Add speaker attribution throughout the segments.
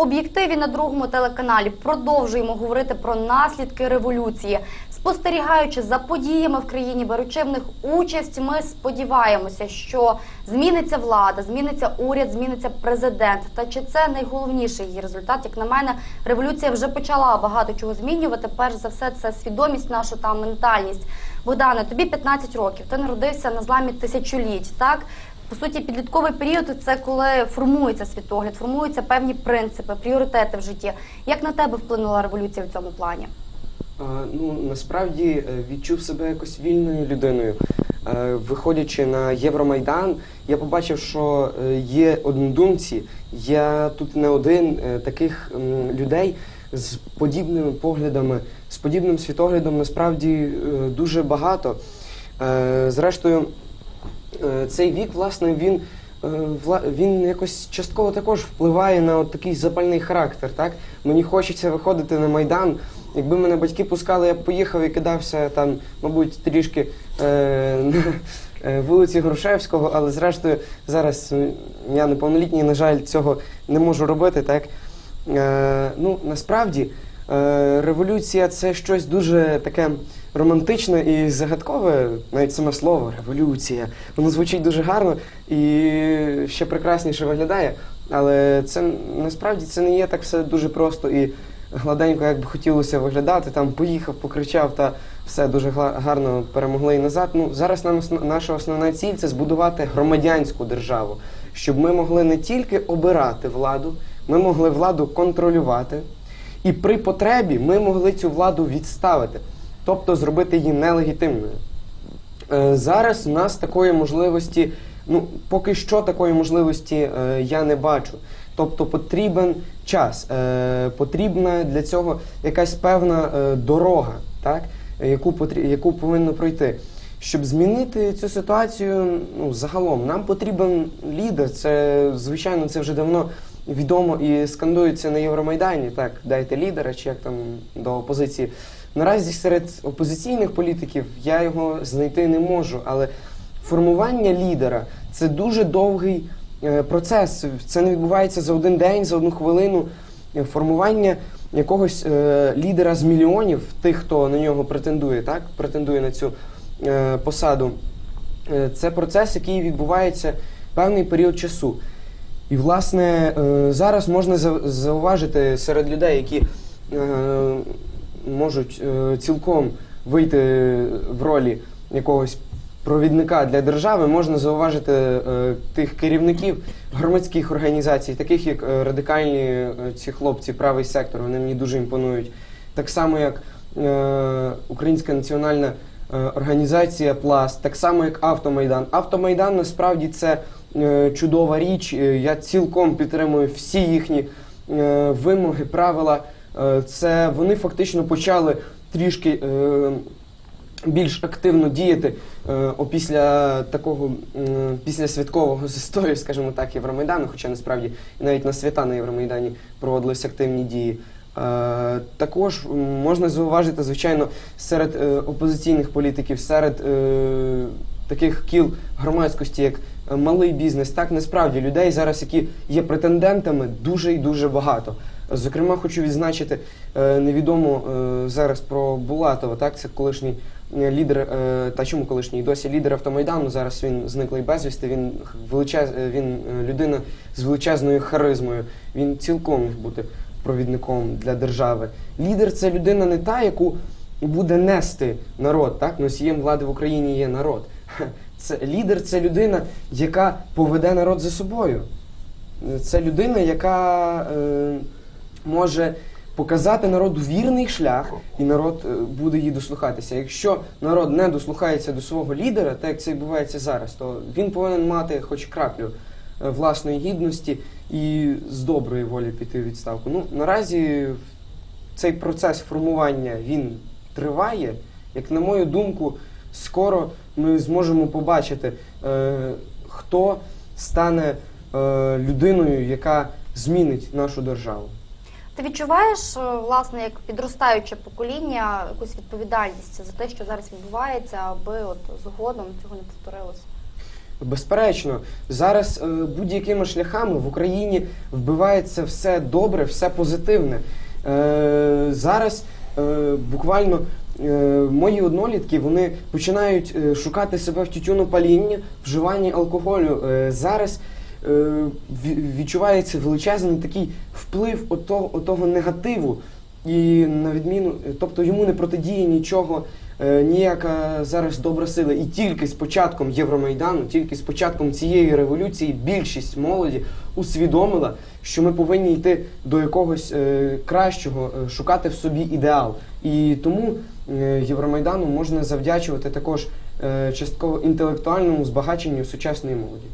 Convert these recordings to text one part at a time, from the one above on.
Speaker 1: Об'єктиві на другому телеканалі. Продовжуємо говорити про наслідки революції. Спостерігаючи за подіями в країні, беручи в них участь, ми сподіваємося, що зміниться влада, зміниться уряд, зміниться президент. Та чи це найголовніший її результат? Як на мене, революція вже почала багато чого змінювати. Перш за все, це свідомість наша та ментальність. Богдане, тобі 15 років. Ти народився на зламі тисячоліть. Так по суті, підлітковий період це коли формується світогляд, формуються певні принципи, пріоритети в житті. Як на тебе вплинула революція в цьому плані?
Speaker 2: Ну насправді е, відчув себе якось вільною людиною. Е, Виходячи на Євромайдан, я побачив, що е, є однодумці. Я тут не один таких людей з подібними поглядами, з подібним світоглядом насправді дуже багато. Зрештою, цей вік, власне, він, е, він якось частково також впливає на от такий запальний характер. Так? Мені хочеться виходити на Майдан. Якби мене батьки пускали, я б поїхав і кидався там, мабуть, трішки е, на е, вулиці Грушевського, але зрештою зараз е, я неповнолітній, на жаль, цього не можу робити. Так? Е, ну, насправді, е, революція це щось дуже таке романтичне і загадкове, навіть саме слово революція. Воно звучить дуже гарно і ще прекрасніше виглядає. Але це насправді це не є так все дуже просто і гладенько, як би хотілося виглядати. Там поїхав, покричав та все дуже гарно перемогли і назад. Ну зараз нам наша основна ціль це збудувати громадянську державу, щоб ми могли не тільки обирати владу, ми могли владу контролювати, і при потребі ми могли цю владу відставити, тобто зробити її нелегітимною. Е, Зараз у нас такої можливості, ну поки що такої можливості е, я не бачу. Тобто потрібен час, е, потрібна для цього якась певна дорога, так, яку, яку повинно пройти. Щоб змінити цю ситуацію, ну загалом нам потрібен лідер. Це звичайно, це вже давно відомо і скандується на Євромайдані. Так, дайте лідера, чи як там до опозиції. Наразі серед опозиційних політиків я його знайти не можу, але формування лідера це дуже довгий е, процес. Це не відбувається за один день, за одну хвилину. Формування якогось е, лідера з мільйонів, тих, хто на нього претендує, так претендує на цю е, посаду. Це процес, який відбувається певний період часу. І, власне, зараз можна зауважити серед людей, які можуть е, цілком вийти в ролі якогось провідника для держави, можна зауважити е, тих керівників громадських організацій, таких як е, радикальні ці хлопці, правий сектор, вони мені дуже імпонують. Так само, як Українська національна організація Пласт, так само як Автомайдан. Автомайдан насправді це чудова річ. Я цілком підтримую всі їхні е, вимоги, правила. Е, Це вони фактично почали трішки е, більш активно діяти е, опісля такого після святкового застою, скажімо так, Євромайдану, хоча насправді навіть на свята на Євромайдані проводились активні дії. Е, також можна зауважити, звичайно, серед опозиційних політиків, серед таких кіл громадськості, як малий бізнес, так насправді людей зараз, які є претендентами, дуже і дуже багато. Зокрема, хочу відзначити е, невідомо е, зараз про Булатова, так це колишній е, лідер, та чому колишній досі лідер автомайдану. Зараз він зниклий безвісти. Він величез, він людина з величезною харизмою. Він цілком міг бути провідником для держави. Лідер це людина не та, яку буде нести народ. Так, носієм влади в Україні є народ. Це лідер, це людина, яка поведе народ за собою. Це людина, яка е, може показати народу вірний шлях, і народ е, буде її дослухатися. Якщо народ не дослухається до свого лідера, так як це відбувається зараз, то він повинен мати хоч краплю е, власної гідності і з доброї волі піти в відставку. Ну наразі цей процес формування він триває. Як на мою думку, скоро ми зможемо побачити, е, хто стане е, людиною, яка змінить нашу державу.
Speaker 1: Ти відчуваєш, е, власне, як підростаюче покоління, якусь відповідальність за те, що зараз відбувається, аби от згодом цього не повторилося?
Speaker 2: Безперечно, зараз е, будь-якими шляхами в Україні вбивається все добре, все позитивне. Е, зараз буквально мої однолітки вони починають шукати себе в тютюнопалінні, вживанні алкоголю. Зараз відчувається величезний такий вплив отого, отого негативу. І на відміну, тобто йому не протидіє нічого, е, ніяка зараз добра сила. І тільки з початком Євромайдану, тільки з початком цієї революції, більшість молоді усвідомила, що ми повинні йти до якогось е, кращого, е, шукати в собі ідеал. І тому е, Євромайдану можна завдячувати також е, частково інтелектуальному збагаченню сучасної молоді.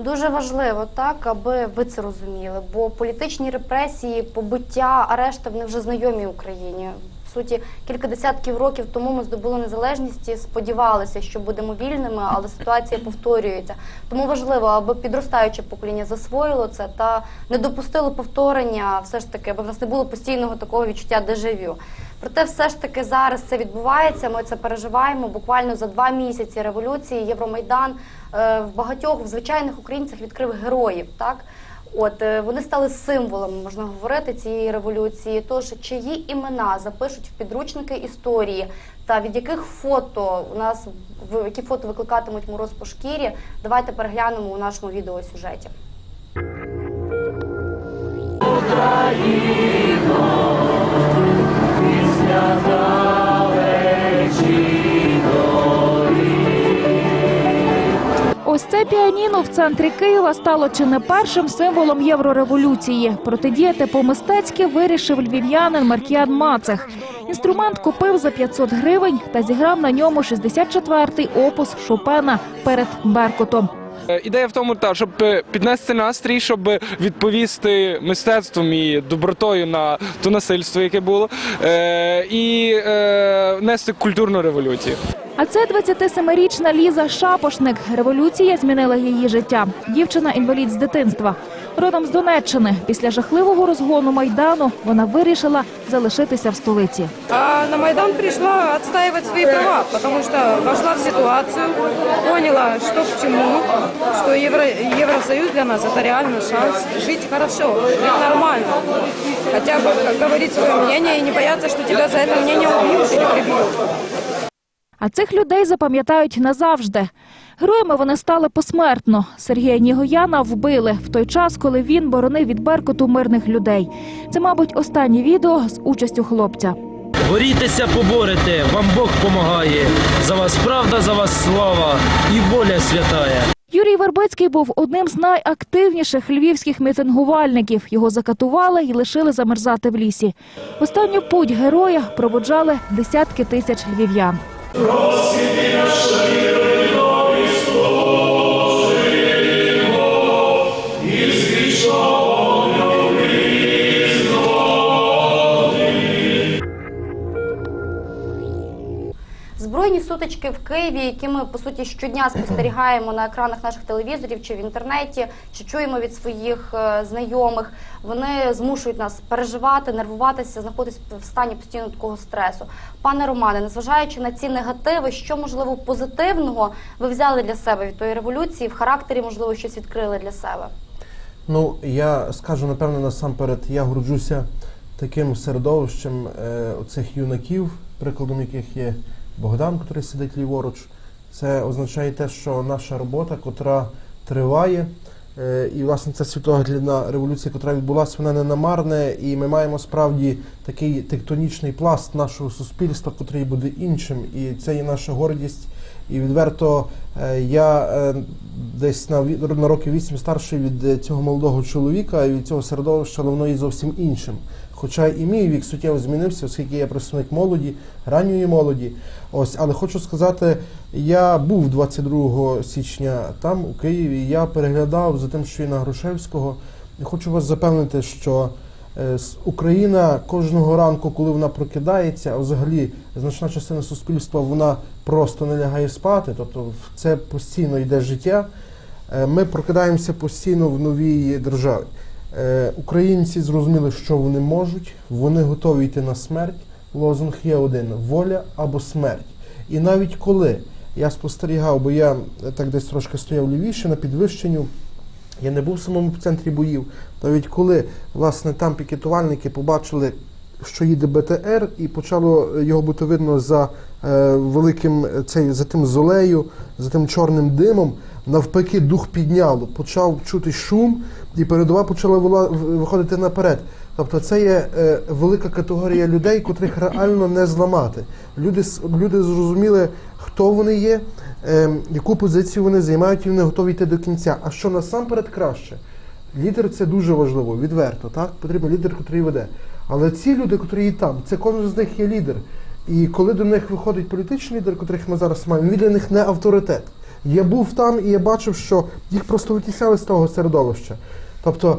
Speaker 1: Дуже важливо, так, аби ви це розуміли, бо політичні репресії, побиття, арешти вони вже знайомі Україні. В суті, кілька десятків років тому ми здобули незалежність і сподівалися, що будемо вільними, але ситуація повторюється. Тому важливо, аби підростаюче покоління засвоїло це та не допустило повторення, все ж таки, аби в нас не було постійного такого відчуття дежавю. Проте, все ж таки, зараз це відбувається. Ми це переживаємо. Буквально за два місяці революції Євромайдан е, в багатьох в звичайних українцях відкрив героїв. Так от е, вони стали символами, можна говорити, цієї революції. Тож чиї імена запишуть в підручники історії, та від яких фото у нас які фото викликатимуть мороз по шкірі, давайте переглянемо у нашому відеосюжеті.
Speaker 3: Ось це піаніно в центрі Києва стало чи не першим символом єврореволюції. Протидіяти по-мистецьки вирішив львів'янин Маркіян Мацех. Інструмент купив за 500 гривень та зіграв на ньому 64-й опус Шопена перед Беркутом.
Speaker 4: Е, Ідея в тому, та, щоб е, піднести настрій, щоб відповісти мистецтвом і добротою на то насильство, яке було, е, і нести культурну революцію.
Speaker 3: А це 27-річна Ліза Шапошник. Революція змінила її життя. Дівчина інвалід з дитинства. Родом з Донеччини. Після жахливого розгону майдану вона вирішила залишитися в столиці.
Speaker 5: А на Майдан пришла отстаивать свои права, потому что вошла в ситуацию, поняла, что к чему, что Евро, Евросоюз для нас это реально шанс жить хорошо, жить нормально. Хотя бы как говорить свое мнение и не бояться, что тебя за это мнение убьют или прибьют.
Speaker 3: А цих людей запам'ятають назавжди. Героями вони стали посмертно. Сергія Нігояна вбили в той час, коли він боронив від Беркуту мирних людей. Це, мабуть, останнє відео з участю хлопця.
Speaker 6: Борітеся, поборете, вам Бог помагає. За вас правда, за вас слава і воля святая.
Speaker 3: Юрій Вербицький був одним з найактивніших львівських мітингувальників. Його закатували і лишили замерзати в лісі. Останню путь героя проводжали десятки тисяч львів'ян.
Speaker 1: Збройні сутички в Києві, які ми по суті щодня спостерігаємо на екранах наших телевізорів чи в інтернеті, чи чуємо від своїх е, знайомих, вони змушують нас переживати, нервуватися, знаходитися в стані постійно такого стресу. Пане Романе, незважаючи на ці негативи, що можливо позитивного ви взяли для себе від тої революції, в характері можливо щось відкрили для себе.
Speaker 7: Ну, я скажу напевно насамперед, я горджуся таким середовищем е, оцих юнаків, прикладом яких є Богдан, який сидить ліворуч. Це означає те, що наша робота, котра триває, е, і власне ця світоглядна революція, яка відбулася, вона не намарне, і ми маємо справді такий тектонічний пласт нашого суспільства, котрий буде іншим, і це є наша гордість. І відверто е, я е, десь на, на років вісім старший від цього молодого чоловіка і від цього середовища, але воно є зовсім іншим. Хоча і мій вік суттєво змінився, оскільки я представник молоді, ранньої молоді. Ось, але хочу сказати, я був 22 січня там, у Києві. Я переглядав за тим, що є на Грушевського. І хочу вас запевнити, що Е, Україна кожного ранку, коли вона прокидається, а взагалі значна частина суспільства вона просто не лягає спати, тобто це постійно йде життя. Е, Ми прокидаємося постійно в новій державі. Е, Українці зрозуміли, що вони можуть, вони готові йти на смерть. Лозунг є один: воля або смерть. І навіть коли я спостерігав, бо я так десь трошки стояв лівіше на підвищенню. Я не був в самому центрі боїв. Навіть коли власне там пікетувальники побачили, що їде БТР, і почало його бути видно за е, великим е, цей, за тим золею, за тим чорним димом, навпаки, дух підняло, почав чути шум, і передова почала виходити наперед. Тобто це є е, велика категорія людей, котрих реально не зламати. Люди, люди зрозуміли, хто вони є, е, яку позицію вони займають, і вони готові йти до кінця. А що насамперед краще? Лідер це дуже важливо, відверто, так? Потрібен лідер, який веде. Але ці люди, котрі є там, це кожен з них є лідер. І коли до них виходить політичний лідер, котрих ми зараз маємо, він для них не авторитет. Я був там і я бачив, що їх просто витісняли з того середовища. Тобто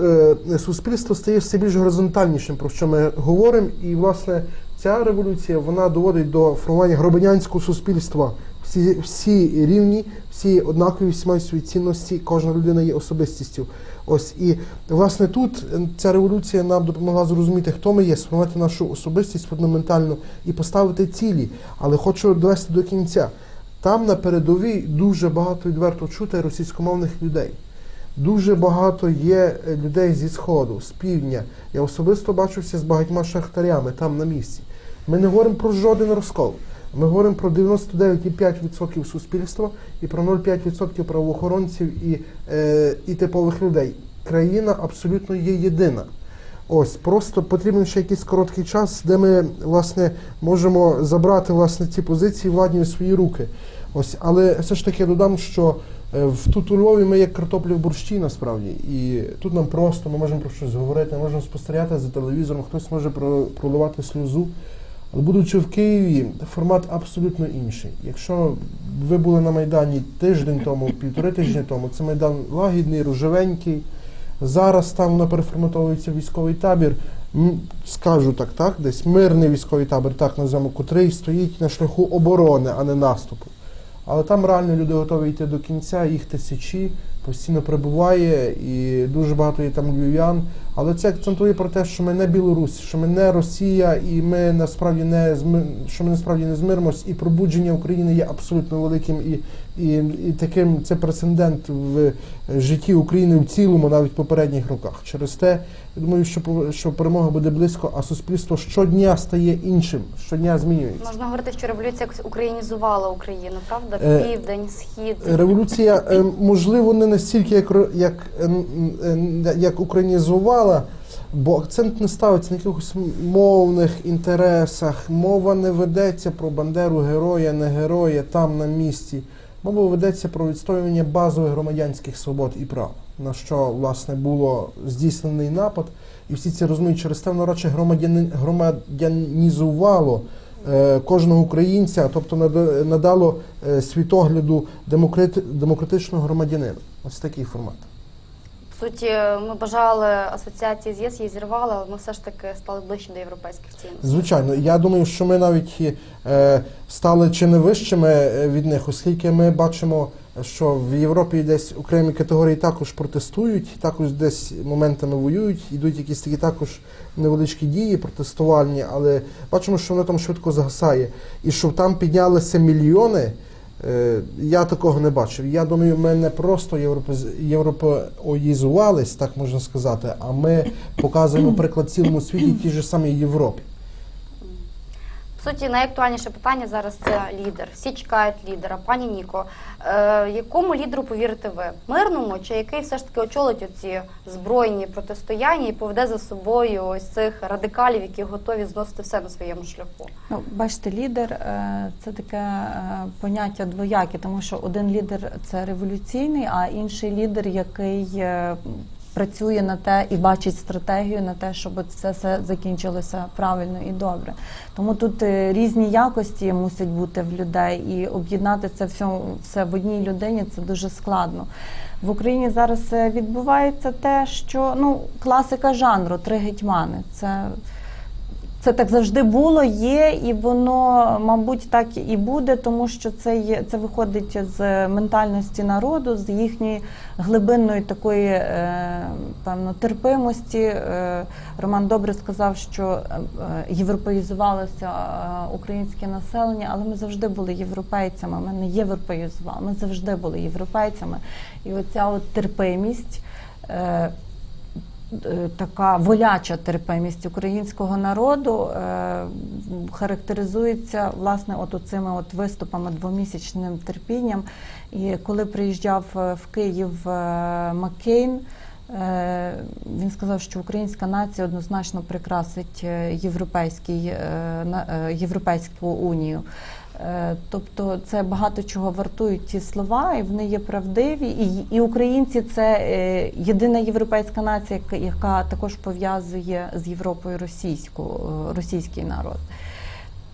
Speaker 7: е, суспільство стає все більш горизонтальнішим, про що ми говоримо, і власне ця революція вона доводить до формування громадянського суспільства. Всі, всі рівні, всі однакові, всі мають свої цінності, кожна людина є особистістю. Ось і власне тут е, ця революція нам допомогла зрозуміти, хто ми є, сформувати нашу особистість фундаментально і поставити цілі. Але хочу довести до кінця. Там на передовій дуже багато відверто чути російськомовних людей. Дуже багато є е, людей зі сходу, з півдня. Я особисто бачився з багатьма шахтарями там на місці. Ми не говоримо про жоден розкол. Ми говоримо про 99,5% суспільства і про 0,5% правоохоронців і, е, і типових людей. Країна абсолютно є єдина. Ось просто потрібен ще якийсь короткий час, де ми власне можемо забрати власне ці позиції владні у свої руки. Ось, але все ж таки додам, що е, в тут у Львові ми як картоплі в борщі насправді, і тут нам просто ми можемо про щось говорити, ми можемо спостерігати за телевізором, хтось може проливати сльозу. Але будучи в Києві, формат абсолютно інший. Якщо ви були на Майдані тиждень тому, півтори тижні тому, це Майдан лагідний, рожевенький. Зараз там переформатовується військовий табір. Скажу так, так, десь мирний військовий табір, так називаємо, котрий стоїть на шляху оборони, а не наступу. Але там реально люди готові йти до кінця, їх тисячі, постійно прибуває, і дуже багато є там львів'ян. Але це акцентує про те, що ми не Білорусь, що ми не Росія, і ми насправді не що ми насправді не змиримось, і пробудження України є абсолютно великим і, і, і таким це прецедент в житті України в цілому, навіть в попередніх роках. Через те я думаю, що що перемога буде близько, а суспільство щодня стає іншим, щодня змінюється.
Speaker 1: Можна говорити, що революція українізувала Україну, правда?
Speaker 7: Е,
Speaker 1: Південь, схід.
Speaker 7: Революція, е, можливо, не настільки, як, як, ем, ем, як українізувала, бо акцент не ставиться на якихось мовних інтересах. Мова не ведеться про Бандеру героя, не героя там на місці. Мова ведеться про відстоювання базових громадянських свобод і прав, на що власне було здійснений напад, і всі ці розуміють через те, воно радше громадяни, громадянізувало е, кожного українця, тобто нада- надало е, світогляду демократи, демократичного громадянина. Ось такий формат.
Speaker 1: В суті, ми бажали асоціації з ЄС, її зірвали, але ми все ж таки стали ближче до європейських цінностей.
Speaker 7: Звичайно, я думаю, що ми навіть е, стали чи не вищими е, від них, оскільки ми бачимо, що в Європі десь окремі категорії також протестують, також десь моментами воюють, йдуть якісь такі також невеличкі дії протестувальні, але бачимо, що воно там швидко згасає. І що там піднялися мільйони. Е, Я такого не бачив. Я думаю, ми не просто європеоїзувались, так можна сказати, а ми показуємо приклад цілому світі тій же самій Європі.
Speaker 1: Суті, найактуальніше питання зараз це лідер. Всі чекають лідера. Пані Ніко, е, якому лідеру повірите ви? Мирному чи який все ж таки очолить оці збройні протистояння і поведе за собою ось цих радикалів, які готові зносити все на своєму шляху?
Speaker 8: Ну, бачите, лідер е, це таке е, поняття двояке, тому що один лідер це революційний, а інший лідер, який працює на те і бачить стратегію на те, щоб це все закінчилося правильно і добре. Тому тут е, різні якості мусять бути в людей, і об'єднати це все, все в одній людині це дуже складно. В Україні зараз е, відбувається те, що ну класика жанру три гетьмани. Це це так завжди було, є, і воно, мабуть, так і буде, тому що це є, це виходить з ментальності народу, з їхньої глибинної такої е, певно терпимості. Е, Роман добре сказав, що е, європеїзувалося е, українське населення, але ми завжди були європейцями. Ми не європеїзували, ми завжди були європейцями. І оця от терпимість. Е, така воляча терпимість українського народу е, характеризується власне от цими от виступами двомісячним терпінням. І коли приїжджав е, в Київ е, Маккейн, е, він сказав, що українська нація однозначно прикрасить е, європейський, е, е, Європейську унію. Е, Тобто це багато чого вартують ті слова, і вони є правдиві. І, і українці це е, єдина європейська нація, яка- також пов'язує з Європою російську, е, російський народ.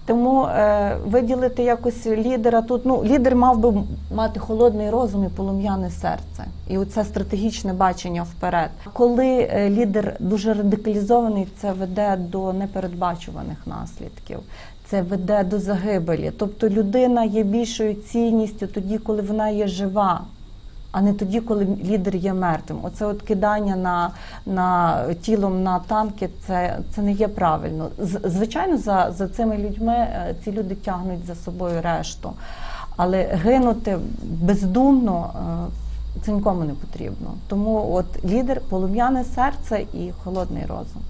Speaker 8: Тому е, виділити якось лідера тут. Ну, лідер мав би мати холодний розум і полум'яне серце, і оце стратегічне бачення вперед. Коли лідер дуже радикалізований, це веде до непередбачуваних наслідків. Це веде до загибелі. Тобто людина є більшою цінністю тоді, коли вона є жива, а не тоді, коли лідер є мертвим. Оце от кидання на, на тілом на танки, це, це не є правильно. Звичайно, за, за цими людьми е, ці люди тягнуть за собою решту. Але гинути бездумно е, це нікому не потрібно. Тому от лідер, полум'яне серце і холодний розум.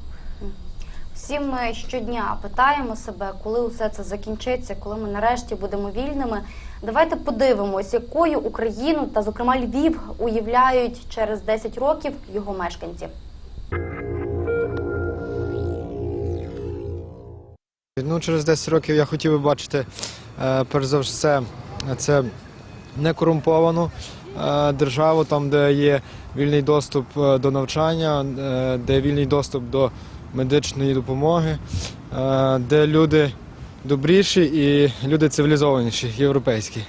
Speaker 1: Всі ми щодня питаємо себе, коли усе це закінчиться, коли ми нарешті будемо вільними. Давайте подивимось, якою Україну та, зокрема, Львів уявляють через 10 років його мешканці.
Speaker 9: Ну, через 10 років я хотів би бачити, е, перш за все, це некорумповану е, державу, там, де є вільний доступ е, до навчання, де є вільний доступ до медичної допомоги, е, де люди добріші і люди цивілізованіші, європейські.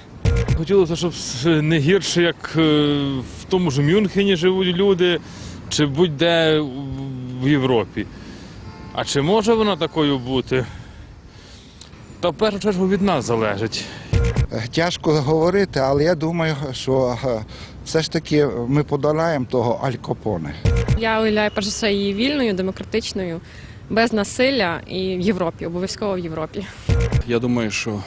Speaker 10: Хотілося, щоб не гірше, як е, в тому ж Мюнхені живуть люди, чи будь-де в Європі. А чи може вона такою бути? Та в першу чергу від нас залежить.
Speaker 11: Тяжко говорити, але я думаю, що е, все ж таки ми подолаємо того Аль Капоне.
Speaker 12: Я уявляю перш за все її вільною, демократичною, без насилля і в Європі, обов'язково в Європі.
Speaker 13: Я думаю, що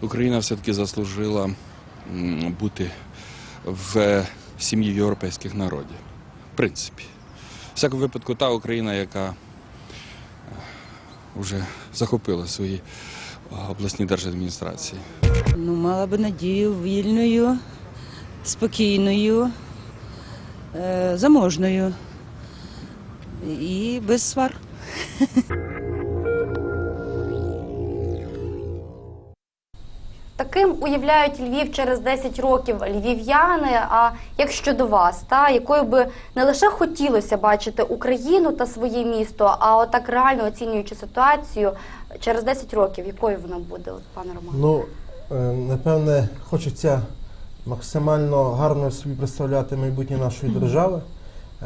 Speaker 13: Україна все-таки заслужила бути в сім'ї європейських народів. В принципі. В всякому випадку, та Україна, яка е, вже захопила свої е, обласні держадміністрації.
Speaker 14: Ну, мала би надію вільною, спокійною, заможною і без свар.
Speaker 1: Таким уявляють Львів через 10 років львів'яни. А як щодо вас, та якою би не лише хотілося бачити Україну та своє місто, а отак реально оцінюючи ситуацію через 10 років, якою вона буде, от, пане Романе?
Speaker 7: Ну, е, напевне, хочеться максимально гарно собі представляти майбутнє нашої держави.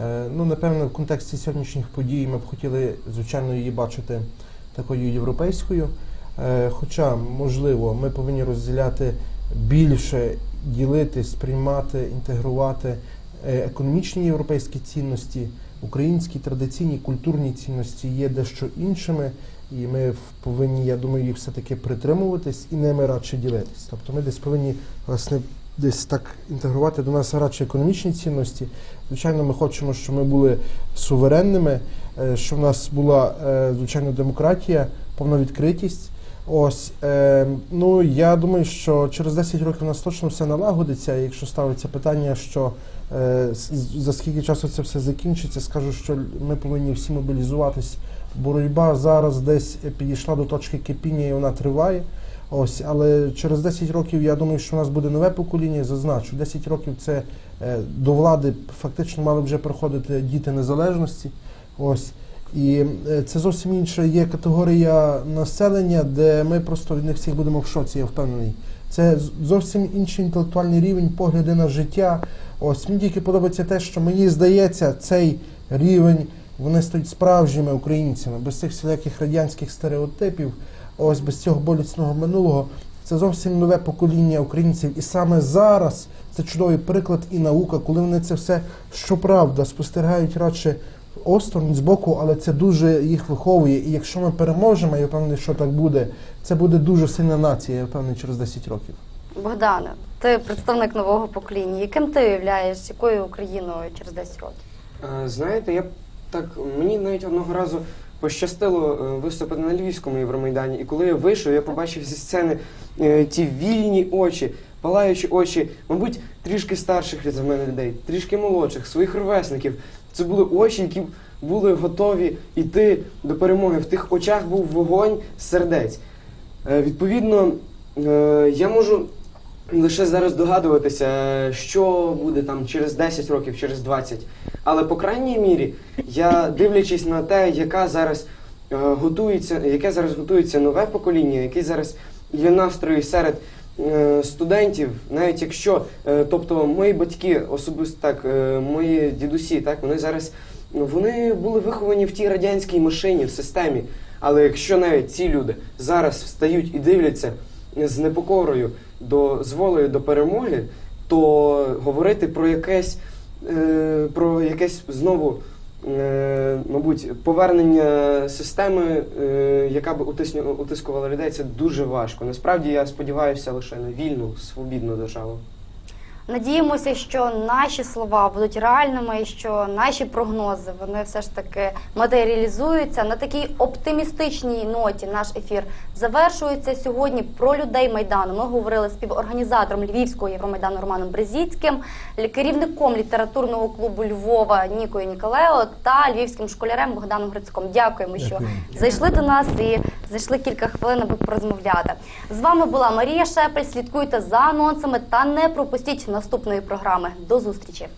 Speaker 7: Е, Ну, напевне, в контексті сьогоднішніх подій ми б хотіли, звичайно, її бачити такою європейською. Е, Хоча, можливо, ми повинні розділяти більше, ділити, сприймати, інтегрувати е, економічні європейські цінності, українські традиційні культурні цінності є дещо іншими, і ми повинні, я думаю, їх все-таки притримуватись і ними радше ділитись. Тобто ми десь повинні власне десь так інтегрувати до нас радше економічні цінності. Звичайно, ми хочемо, щоб ми були суверенними, е, щоб в нас була е, звичайно демократія, повна відкритість. Ось е, ну я думаю, що через 10 років у нас точно все налагодиться. Якщо ставиться питання, що е, за скільки часу це все закінчиться, скажу, що ми повинні всі мобілізуватись. Боротьба зараз десь підійшла до точки кипіння і вона триває. Ось, але через 10 років я думаю, що у нас буде нове покоління. Зазначу, 10 років це е, до влади фактично мали вже приходити діти незалежності. Ось. І е, це зовсім інша є категорія населення, де ми просто від них всіх будемо в шоці, я впевнений. Це зовсім інший інтелектуальний рівень, погляди на життя. Ось мені тільки подобається те, що мені здається, цей рівень вони стають справжніми українцями, без цих всіляких радянських стереотипів, ось без цього болісного минулого. Це зовсім нове покоління українців. І саме зараз це чудовий приклад і наука, коли вони це все щоправда спостерігають радше осторонь з боку, але це дуже їх виховує. І якщо ми переможемо, я впевнений, що так буде, це буде дуже сильна нація, я впевнений, через 10 років.
Speaker 1: Богдане, ти представник нового покоління. Яким ти уявляєш, якою Україною через 10 років?
Speaker 2: Е, Знаєте, я так мені навіть одного разу пощастило е, виступити на Львівському Євромайдані, і коли я вийшов, я побачив зі сцени е, ті вільні очі, палаючі очі, мабуть, трішки старших за мене людей, трішки молодших, своїх ровесників. Це були очі, які були готові йти до перемоги. В тих очах був вогонь сердець. Е, Відповідно, я можу лише зараз догадуватися, що буде там через 10 років, через 20. Але по крайній мірі, я дивлячись на те, яка зараз е, готується, яке зараз готується нове покоління, які зараз є настрої серед е, студентів, навіть якщо, е, тобто мої батьки, особисто так, е, мої дідусі, так, вони зараз вони були виховані в тій радянській машині, в системі. Але якщо навіть ці люди зараз встають і дивляться з непокорою до з волею до перемоги, то говорити про якесь про якесь знову, е, мабуть, повернення системи, е, яка б утискувала людей, це дуже важко. Насправді я сподіваюся лише на вільну, свобідну державу.
Speaker 1: Надіємося, що наші слова будуть реальними, і що наші прогнози вони все ж таки матеріалізуються. На такій оптимістичній ноті наш ефір завершується сьогодні. Про людей майдану. Ми говорили з співорганізатором Львівського Євромайдану Романом Брезіцьким, керівником літературного клубу Львова Нікою Ніколео та львівським школярем Богданом Грицьком. Дякуємо, що
Speaker 7: Дякую.
Speaker 1: зайшли до нас і зайшли кілька хвилин, аби порозмовляти. З вами була Марія Шепель. Слідкуйте за анонсами та не пропустіть наступної програми. До зустрічі!